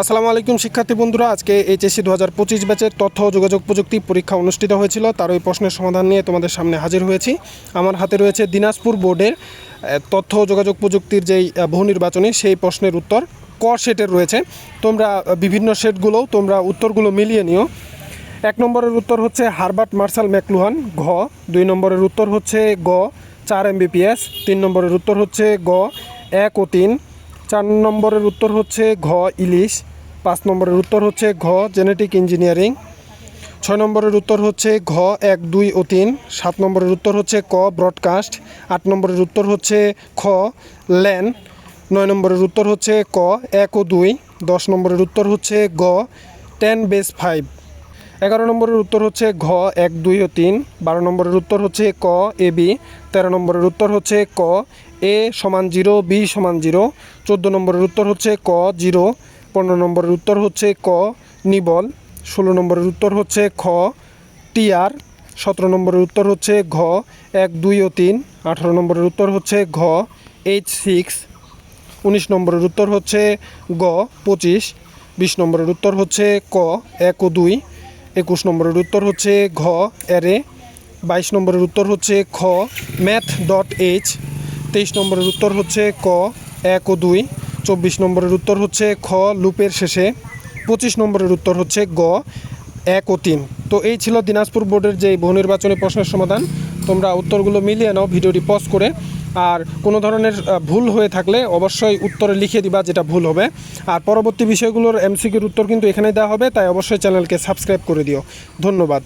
আসসালামু আলাইকুম, শিক্ষার্থী বন্ধুরা। আজকে এইচএসসি দু হাজার পঁচিশ ব্যাচের তথ্য ও যোগাযোগ প্রযুক্তি পরীক্ষা অনুষ্ঠিত হয়েছিল। তার ওই প্রশ্নের সমাধান নিয়ে তোমাদের সামনে হাজির হয়েছি। আমার হাতে রয়েছে দিনাজপুর বোর্ডের তথ্য ও যোগাযোগ প্রযুক্তির যেই বহু নির্বাচনী সেই প্রশ্নের উত্তর ক সেটের রয়েছে। তোমরা বিভিন্ন সেটগুলোও তোমরা উত্তরগুলো মিলিয়ে নিও। এক নম্বরের উত্তর হচ্ছে হারবার্ট মার্শাল ম্যাকলুহান, ঘ। দুই নম্বরের উত্তর হচ্ছে গ, চার এমবিপিএস। তিন নম্বরের উত্তর হচ্ছে গ, এক ও তিন। চার নম্বরের উত্তর হচ্ছে ঘ ইলিশ, পাঁচ নম্বরের উত্তর হচ্ছে ঘ জেনেটিক ইঞ্জিনিয়ারিং, ছয় নম্বরের উত্তর হচ্ছে ঘ এক দুই ও তিন, সাত নম্বরের উত্তর হচ্ছে ক ব্রডকাস্ট, আট নম্বরের উত্তর হচ্ছে খ ল্যান নয় নম্বরের উত্তর হচ্ছে ক এক ও দুই, দশ নম্বরের উত্তর হচ্ছে গ টেন বেস ফাইভ। এগারো নম্বরের উত্তর হচ্ছে ঘ এক দুই ও তিন বারো নম্বরের উত্তর হচ্ছে ক এ বি তেরো নম্বরের উত্তর হচ্ছে ক এ সমান জিরো বি সমান জিরো চোদ্দ নম্বরের উত্তর হচ্ছে ক জিরো পনেরো নম্বরের উত্তর হচ্ছে ক নিবল ষোলো নম্বরের উত্তর হচ্ছে খ টিআর সতেরো নম্বরের উত্তর হচ্ছে ঘ এক দুই ও তিন আঠারো নম্বরের উত্তর হচ্ছে ঘ এইচ সিক্স উনিশ নম্বরের উত্তর হচ্ছে গ পঁচিশ বিশ নম্বরের উত্তর হচ্ছে ক এক ও দুই একুশ নম্বরের উত্তর হচ্ছে ঘ এরে বাইশ নম্বরের উত্তর হচ্ছে খ ম্যাথ ডট এইচ তেইশ নম্বরের উত্তর হচ্ছে ক, এক ও দুই। চব্বিশ নম্বরের উত্তর হচ্ছে খ, লুপের শেষে। পঁচিশ নম্বরের উত্তর হচ্ছে গ, এক ও তিন। তো এই ছিল দিনাজপুর বোর্ডের যে বহু নির্বাচনী প্রশ্নের সমাধান। তোমরা উত্তরগুলো মিলিয়ে নাও, ভিডিওটি পজ করে। আর কোনো ধরনের ভুল হয়ে থাকলে অবশ্যই উত্তরে লিখে দিবা যেটা ভুল হবে। আর পরবর্তী বিষয়গুলোর এমসিকিউর উত্তর কিন্তু এখানে দেওয়া হবে, তাই অবশ্যই চ্যানেলকে সাবস্ক্রাইব করে দিও। ধন্যবাদ।